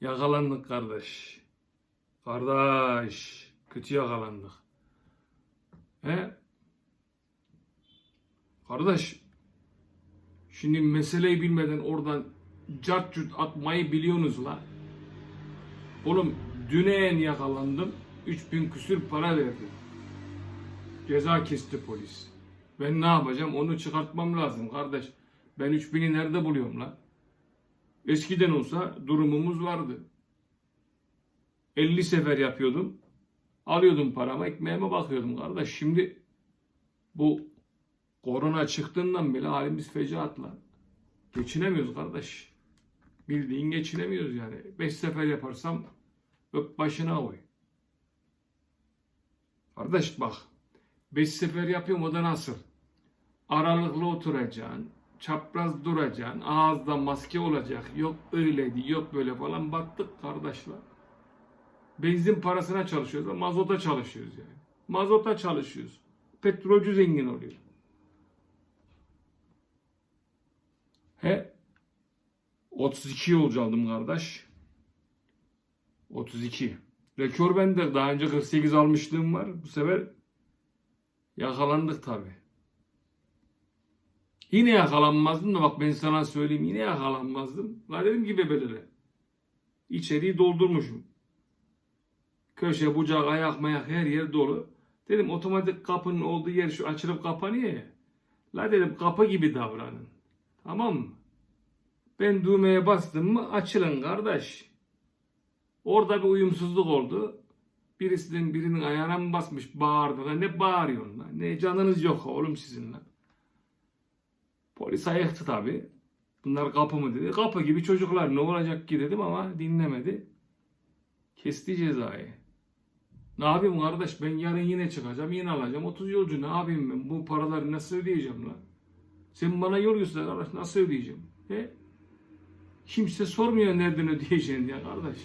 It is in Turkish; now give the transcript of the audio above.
Yakalandık kardeş. Kardeş. Kötü yakalandık. He? Kardeş. Şimdi meseleyi bilmeden oradan cart curt atmayı biliyorsunuz la. Oğlum düneyen yakalandım. 3000 küsür para verdim. Ceza kesti polis. Ben ne yapacağım? Onu çıkartmam lazım kardeş. Ben 3000'i nerede buluyorum la? Eskiden olsa durumumuz vardı. 50 sefer yapıyordum. Alıyordum paramı, ekmeğime bakıyordum kardeş. Şimdi bu korona çıktığından bile halimiz fecaatla. Geçinemiyoruz kardeş. Bildiğin geçinemiyoruz yani. 5 sefer yaparsam öp başına koy. Kardeş bak. 5 sefer yapıyorum o da nasıl? Aralıklı oturacaksın. Çapraz duracaksın. Ağızda maske olacak. Yok öyleydi yok böyle falan battık kardeşler. Benzin parasına çalışıyoruz. Mazota çalışıyoruz yani. Mazota çalışıyoruz. Petrolcü zengin oluyor. He 32 yolcu aldım kardeş. 32. Rekor bende. Daha önce 48 almışlığım var. Bu sefer yakalandık tabi. Yine yakalanmazdım da bak ben sana söyleyeyim yine yakalanmazdım. La dedim ki bebelere. İçeriği doldurmuşum. Köşe, bucak, ayak, mayak her yer dolu. Dedim otomatik kapının olduğu yer şu açılıp kapanıyor ya. La dedim kapı gibi davranın. Tamam mı? Ben düğmeye bastım mı açılın kardeş. Orada bir uyumsuzluk oldu. Birisinin birinin ayağına mı basmış bağırdı. Ne bağırıyorsun lan? Ne canınız yok oğlum sizin lan. Polis ayıktı tabi. Bunlar kapı mı dedi. Kapı gibi çocuklar ne olacak ki dedim ama dinlemedi. Kesti cezayı. Ne yapayım kardeş ben yarın yine çıkacağım yine alacağım 30 yolcu ne yapayım ben bu paraları nasıl ödeyeceğim lan? Sen bana yol göster kardeş nasıl ödeyeceğim? He? Kimse sormuyor nereden ödeyeceğini ya kardeş.